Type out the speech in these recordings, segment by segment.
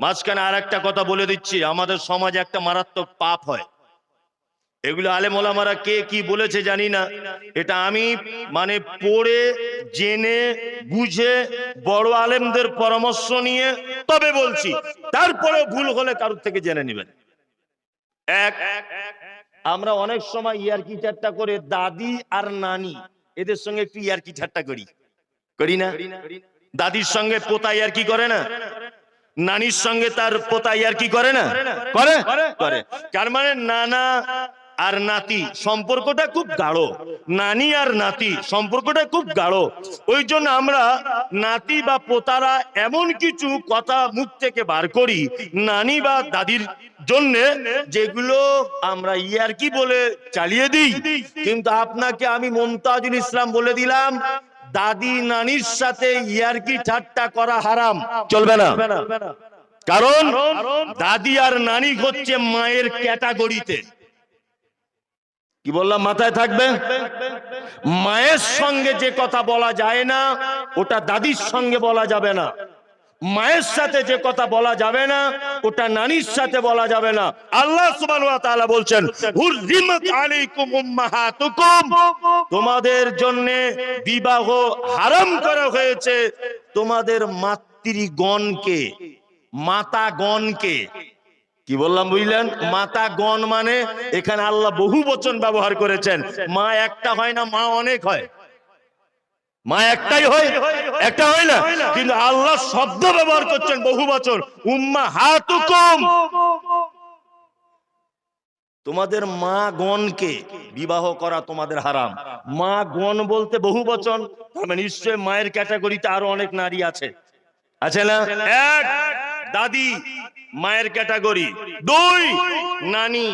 মাঝখানে আর একটা কথা বলে দিচ্ছি। আমাদের সমাজে একটা মারাত্মক পাপ হয়। এগুলো আলেম ওলামারা কে কি বলেছে জানি না। এটা আমি মানে পড়ে, জেনে, বুঝে বড় আলেমদের পরামর্শ নিয়ে তবে বলছি তারপরে ভুল হলে কারোর থেকে জেনে নেবেন। এক, আমরা অনেক সময় ইয়ারকি ঠাট্টা করে দাদি আর নানি, এদের সঙ্গে একটু ইয়ারকি ঠাট্টা করি। করি না? দাদির সঙ্গে পোতা ইয়ারকি করে না? নানির সঙ্গে তার পোতা ইয়ারকি করে না? করে করে? তার মানে নানা আর নাতি সম্পর্কটা খুব গাঢ়। নানি আর নাতি সম্পর্কটা খুব গাঢ়। ওই জন্য আমরা নাতি বা পোতারা এমন কিছু কথা মুখ থেকে বার করি নানি বা দাদির জন্য যেগুলো আমরা ইয়ারকি বলে চালিয়ে দিই। কিন্তু আপনাকে আমি মমতাজুল ইসলাম বলে দিলাম দাদি নানির সাথে ইয়ারকি ঠাট্টা করা হারাম। চলবে না। কারণ দাদি আর নানি হচ্ছে মায়ের ক্যাটাগরিতে। কি বললাম মাথায় থাকবে? মায়ের সঙ্গে যে কথা বলা যায় না ওটা দাদির সঙ্গে বলা যাবে না। মায়ের সাথে যে কথা বলা যাবে না, ওটা নানির সাথে বলা যাবে না। আল্লাহ বলছেন তোমাদের জন্য বিবাহ হারাম করা হয়েছে। তোমাদের মাতৃগণকে, মাতাগণকে। কি বললাম, বুঝলেন? মাতা গণ মানে এখানে আল্লাহ বহু বচন ব্যবহার করেছেন। মা একটা হয় না, মা অনেক হয়। মা একটাই হয়, একটা হয় না। কিন্তু আল্লাহ শব্দ ব্যবহার করছেন বহু বচন উম্মা হাতুকুম। তোমাদের মা গণকে বিবাহ করা তোমাদের হারাম। মা গণ বলতে বহু বচন নিশ্চয় মায়ের ক্যাটাগরিতে আরও অনেক নারী আছে। আছে না? এক, দাদি, মায়ের ক্যাটাগরি। দুই, নানি,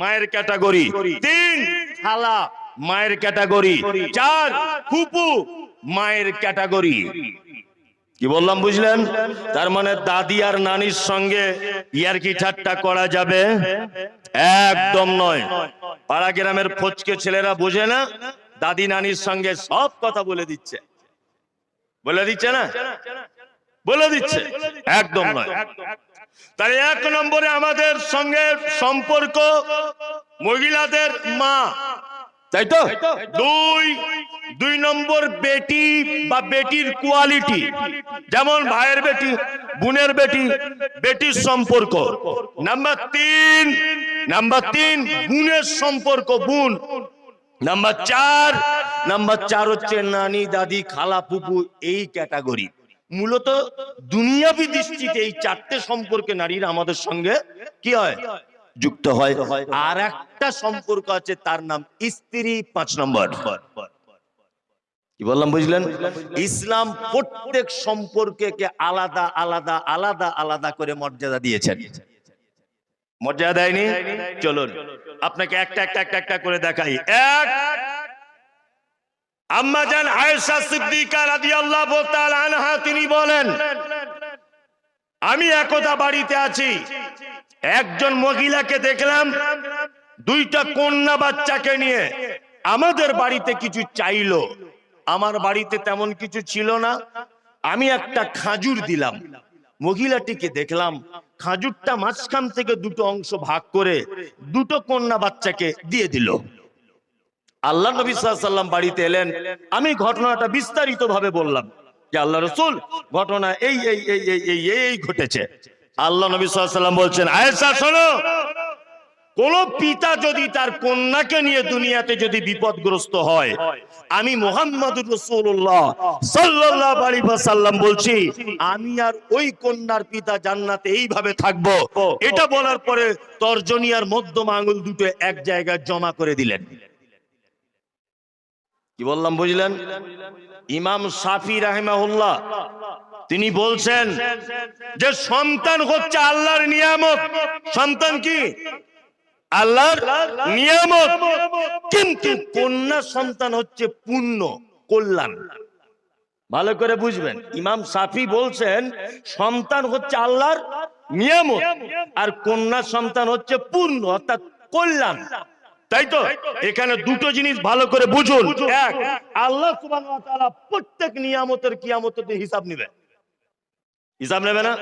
মায়ের ক্যাটাগরি। তিন, খালা, মায়ের ক্যাটাগরি। চার, ফুপু মায়ের ক্যাটাগরি। কি বললাম, বুঝলেন? তার মানে দাদি আর নানির সঙ্গে ইয়ারকি ঠাট্টা করা যাবে? একদম নয়। পাড়া গ্রামের ফচকে ছেলেরা বোঝে না, দাদি নানির সঙ্গে সব কথা বলে দিচ্ছে। বলে দিচ্ছে না? বলে দিচ্ছে। একদম নয়। তাহলে এক নম্বরে আমাদের সঙ্গে সম্পর্ক মহিলাদের মা। তাই তো? দুই দুই নম্বর বেটি বা বেটির কোয়ালিটি যেমন ভাইয়ের বেটি, বোনের বেটি, বেটির সম্পর্ক। নাম্বার তিন নাম্বার তিন, বোনের সম্পর্ক, বোন। নাম্বার চার নাম্বার চার হচ্ছে নানি, দাদি, খালা পুপু এই ক্যাটাগরি মূলত দুনিয়াবি দৃষ্টিতে এই চারটে সম্পর্কে নারীরা আমাদের সঙ্গে কি হয়? যুক্ত হয়। আর একটা সম্পর্ক আছে, তার নাম স্ত্রী, পাঁচ নম্বর। কি বললাম, বুঝলেন? ইসলাম প্রত্যেক সম্পর্কে আলাদা আলাদা আলাদা আলাদা করে মর্যাদা দিয়েছেন। মর্যাদা দেয়নি? চলুন, আপনাকে একটা একটা একটা একটা করে দেখাই। এক, আম্মা জান আয়েশা সিদ্দিকা রাদিয়াল্লাহু তাআলা আনহা, তিনি বলেন, আমি একদা বাড়িতে আছি। একজন মহিলাকে দেখলাম, দুইটা কন্যা বাচ্চাকে নিয়ে আমাদের বাড়িতে কিছু চাইলো। আমার বাড়িতে তেমন কিছু ছিল না। আমি একটা খাজুর দিলাম। মহিলাটিকে দেখলাম, খাজুরটা মাঝখান থেকে দুটো অংশ ভাগ করে দুটো কন্যা বাচ্চাকে দিয়ে দিল। আল্লাহ নবী সাল্লাম বাড়িতে এলেন। আমি ঘটনাটা বিস্তারিত ভাবে বললাম যে, আল্লাহ রসুল, ঘটনা এই এই এই এই এই ঘটেছে। আল্লাহ নবী সাল্লাম বলছেন, আয়েশা, শোনো। কোন পিতা যদি তার কন্যাকে নিয়ে দুনিয়াতে যদি বিপদগ্রস্ত হয়, আমি মোহাম্মদ রসুল্লাহ সাল্লাহ আলী সাল্লাম বলছি, আমি আর ওই কন্যার পিতা জান্নাতে এইভাবে থাকব। এটা বলার পরে তর্জনী আর মধ্যম আঙুল দুটো এক জায়গায় জমা করে দিলেন। কি বললাম, বুঝলেন? ইমাম সাফি রাহেমাহুল্লাহ, তিনি বলছেন যে সন্তান হচ্ছে আল্লাহর নিয়ামত। সন্তান কি? আল্লাহর নিয়ামত। কিন্তু কন্যা সন্তান হচ্ছে পুণ্য কল্যাণ। ভালো করে বুঝবেন ইমাম সাফি বলছেন সন্তান হচ্ছে আল্লাহর নিয়ামত আর কন্যা সন্তান হচ্ছে পূর্ণ অর্থাৎ কল্যাণ। তাই তো? এখানে দুটো জিনিস ভালো করে বুঝুন। এক আল্লাহ প্রত্যেক নিয়ামতের কিয়ামতের হিসাব নেবে। হিসাব নেবে না?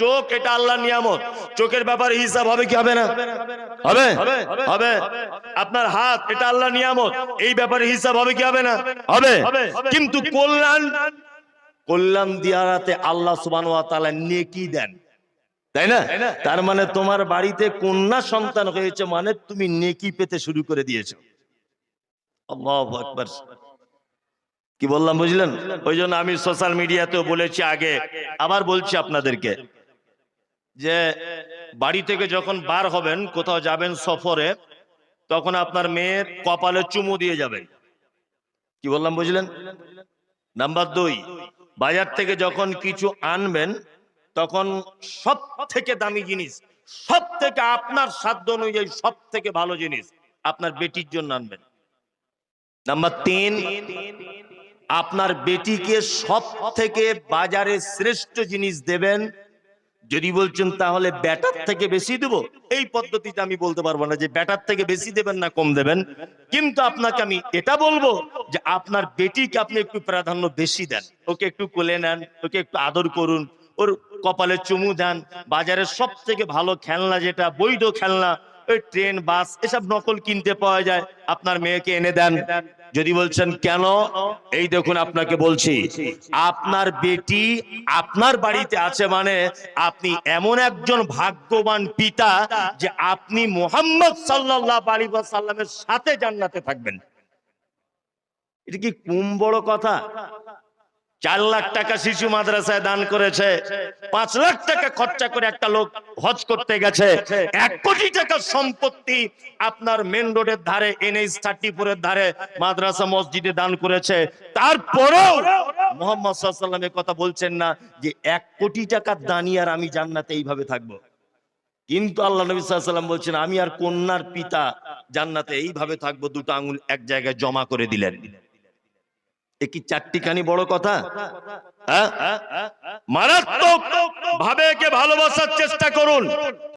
চোখ এটা আল্লাহ নিয়ামত। চোখের ব্যাপারে হিসাব হবে কি হবে না? হবে? হবে। আপনার হাত এটা আল্লাহ নিয়ামত। এই ব্যাপারে হিসাব হবে কি হবে না? হবে। কিন্তু কল্যাণ কল্যাণ দিয়ারাতে আল্লাহ নেকি দেন। তাই না? তার মানে তোমার বাড়িতে কন্যা সন্তান হয়েছে মানে তুমি নেকি পেতে শুরু করে দিয়েছ। আল্লাহু আকবার। কি বললাম বুঝলেন? ওই জন্য আমি সোশ্যাল মিডিয়াতেও বলেছি আগে আবার বলছি আপনাদেরকে যে বাড়ি থেকে যখন বার হবেন, কোথাও যাবেন সফরে, তখন আপনার মেয়ের কপালে চুমু দিয়ে যাবেন। কি বললাম, বুঝলেন? নাম্বার দুই, বাজার থেকে যখন কিছু আনবেন, তখন সব থেকে দামি জিনিস সব থেকে আপনার সাধ্য অনুযায়ী সব থেকে ভালো জিনিস, আপনার বেটির জন্য আনবেন। নাম্বার তিন আপনার বেটিকে সব থেকে বাজারে শ্রেষ্ঠ জিনিস দেবেন। যদি বলছেন, তাহলে ব্যাটার থেকে বেশি দেব? এই পদ্ধতিতে আমি বলতে পারব না যে ব্যাটার থেকে বেশি দেবেন না কম দেবেন। কিন্তু আপনাকে আমি এটা বলব যে আপনার বেটিকে আপনি একটু প্রাধান্য বেশি দেন। ওকে একটু কোলে নেন, ওকে একটু আদর করুন, ওর কপালে চুমু দেন। বাজারের সব থেকে ভালো খেলনা যেটা, বৈধ খেলনা ট্রেন, বাস, এসব নকল কিনতে পাওয়া যায়। আপনার মেয়েকে এনে দেন। যদি বলছেন, কেন? এই দেখুন আপনাকে বলছি। আপনার বেটি আপনার বাড়িতে আছে মানে আপনি এমন একজন ভাগ্যবান পিতা যে আপনি মোহাম্মদ সাল্লাহ আলী সাল্লামের সাথে জান্নাতে থাকবেন। এটা কি কম বড় কথা? চার লাখ টাকা শিশু মাদ্রাসায় দান করেছে, পাঁচ লাখ টাকা খরচা করে একটা লোক হজ করতে গেছে, এক কোটি টাকার সম্পত্তি আপনার মেন রোডের ধারে এনএইচ থার্টি ফোরের ধারে মাদ্রাসা মসজিদে দান করেছে। তারপরেও মোহাম্মদ সাল্লামের কথা বলছেন না যে এক কোটি টাকার দানি আর আমি জান্নাতে এইভাবে থাকব। কিন্তু আল্লাহ নবী সাল্লাম বলছেন, আমি আর কন্যার পিতা জান্নাতে এইভাবে থাকব, দুটো আঙুল এক জায়গায় জমা করে দিলেন। এ কি চারটিখানি বড় কথা হ্যাঁ? মারাত্মক ভাবে একে ভালোবাসার চেষ্টা করুন